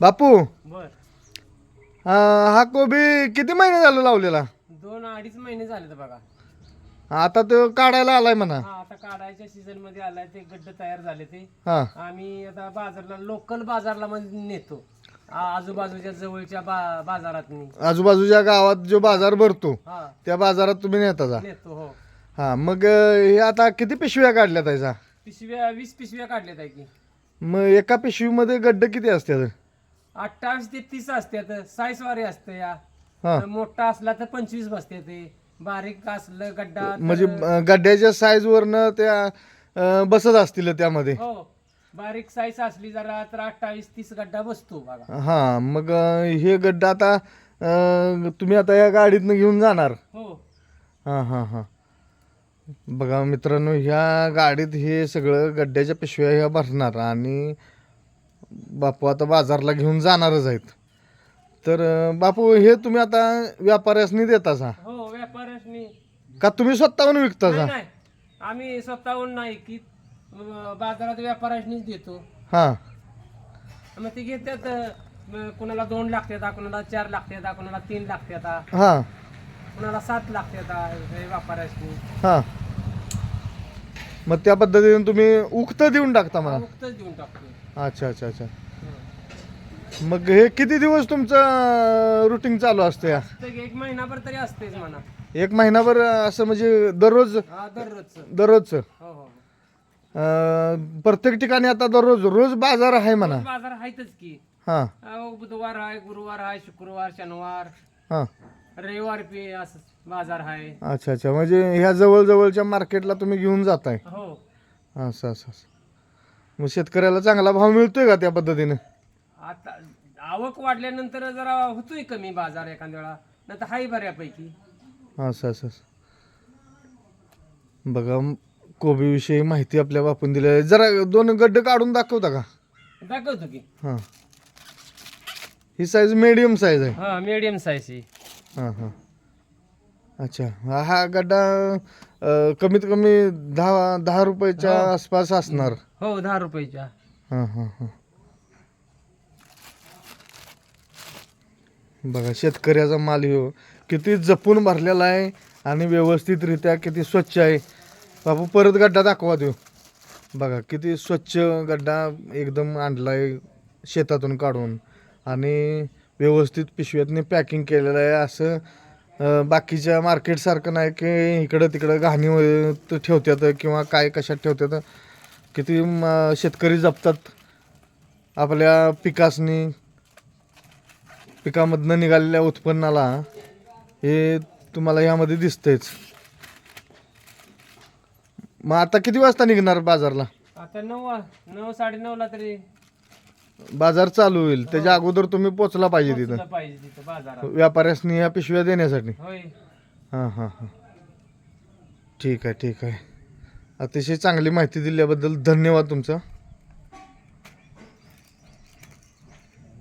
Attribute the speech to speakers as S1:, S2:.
S1: बापू.
S2: बर.
S1: अं, हा कोबी किती महिने झालं लावलेला?
S2: दोन अडीच महिने झाले तर बघा.
S1: आता तो काढायला आलाय म्हणा.
S2: हा आता काढायच्या सीझनमध्ये आलाय ते गड्ड तयार झाले ते.
S1: हा.
S2: आम्ही आता बाजारला लोकल बाजारला मध्ये नेतो. आ- आजूबाजूच्या जवळच्या बा बाजारात मी
S1: आजूबाजूच्या गावात जो बाजार भरतो
S2: हा.
S1: त्या बाजारात तुम्ही नेता जा.
S2: नेतो हो.
S1: हा मग अं, हे आता किती पिशव्या काढल्या त्याचा
S2: पिशव्या वीस पिशव्या काढल्यात आहे की.
S1: मग एका पिशवीमध्ये गड्ड किती असतात
S2: अठ्ठावीस ते तीस असतात साईज वारी असते या.
S1: हा.
S2: मोठा असला तर पंचवीस बसते ते. बारीक असलं गड्डा तर-
S1: म्हणजे अं, गड्ड्याच्या साईज वरनं त्या अं, बसत असतील त्यामध्ये.
S2: हो. बारीक साईज असली जरा तर अठ्ठावीस तीस गड्डा बसतो बघा.
S1: हा मग अं, हे गड्ड आता अं, तुम्ही आता या गाडीतनं घेऊन जाणार?
S2: हो.
S1: हां हां हां. बघा मित्रांनो ह्या गाडीत हे सगळं गड्ड्याच्या पिशव्या ह्या भरणार आणि बापू आता बाजारला घेऊन जाणारच आहेत. तर बापू हे तुम्ही आता व्यापाऱ्यासनी देतासा
S2: हो व्यापाऱ्याने
S1: का तुम्ही स्वतःहून विकतासा
S2: नाही नाही. आम्ही स्वतःहून नाही की बाजारात व्यापाऱ्यानेच देतो.
S1: हां.
S2: मग ते घेतात अं, कुणाला दोन लागतात कुणाला चार लागतात कुणाला तीन लागतात
S1: हां.
S2: कुणाला सात लागतात हे व्यापाऱ्याने
S1: हां. मग त्या पद्धतीने तुम्ही उक्त देऊन टाकता मला
S2: देऊन टाकतो.
S1: अच्छा अच्छा अच्छा.
S2: हं.
S1: मग हे किती दिवस तुमचं रुटीन चालू असतं या?
S2: तर एक महिनाभर तरी असतेच म्हणा.
S1: एक महिनाभर असं म्हणजे दररोज?
S2: हा दररोजच.
S1: दररोजचं?
S2: हो हो
S1: अं, प्रत्येक ठिकाणी आता दररोज रोज बाजार आहे म्हणा.
S2: बाजार आहेतच की.
S1: हां.
S2: अहो, बुधवार आहे गुरुवार आहे शुक्रवार शनिवार.
S1: हां.
S2: रविवार पे असं बाजार आहे.
S1: अच्छा अच्छा. म्हणजे ह्या जवळजवळच्या मार्केटला तुम्ही घेऊन जाताय.
S2: हो.
S1: असं असं असं. मग शेतकऱ्याला चांगला भाव मिळतोय का त्या पद्धतीनं?
S2: आता आवक वाढल्यानंतर जरा होतोय कमी बाजार एखाद्या वेळा नाही तर हाय बऱ्यापैकी.
S1: असं असं असं. बघा म- कोबीविषयी माहिती आपल्या बापून दिली आहे. जरा दोन गड्डे काढून दाखवता का?
S2: दाखवतो की.
S1: हां. ही साईज मीडियम साईज आहे.
S2: हा मीडियम साईज
S1: हां हां. अच्छा. हा हा गड्डा अं, कमीत कमी दहा दहा रुपयाच्या
S2: हो.
S1: आसपास असणार.
S2: हो दहा रुपयाच्या.
S1: हां हां हां. बघा शेतकऱ्याचा माल ह्यो किती जपून भरलेला आहे आणि व्यवस्थितरित्या किती स्वच्छ आहे. बाबू परत गड्डा दाखवा देऊ. बघा किती स्वच्छ गड्डा एकदम आणला आहे शेतातून काढून. आणि व्यवस्थित पिशव्यातनी पॅकिंग केलेलं आहे असं बाकीच्या मार्केटसारखं नाही की इकडं तिकडं घाणी ठेवतात किंवा काय कशात ठेवतात. किती म- शेतकरी जपतात. आपल्या पिकासनी पिकामधनं निघालेल्या उत्पन्नाला हे तुम्हाला यामध्ये दिसतंयच. मग आता किती वाजता निघणार बाजारला?
S2: आता नऊ वा- नऊ साडे ला तरी.
S1: बाजार चालू होईल. त्याच्या अगोदर तुम्ही पोचला पाहिजे तिथं.
S2: पाहिजे तिथं बाजारात.
S1: व्यापाऱ्यासनी या पिशव्या देण्यासाठी.
S2: होय.
S1: हां हां हां. ठीक आहे ठीक आहे. अतिशय चांगली माहिती दिल्याबद्दल धन्यवाद तुमचा.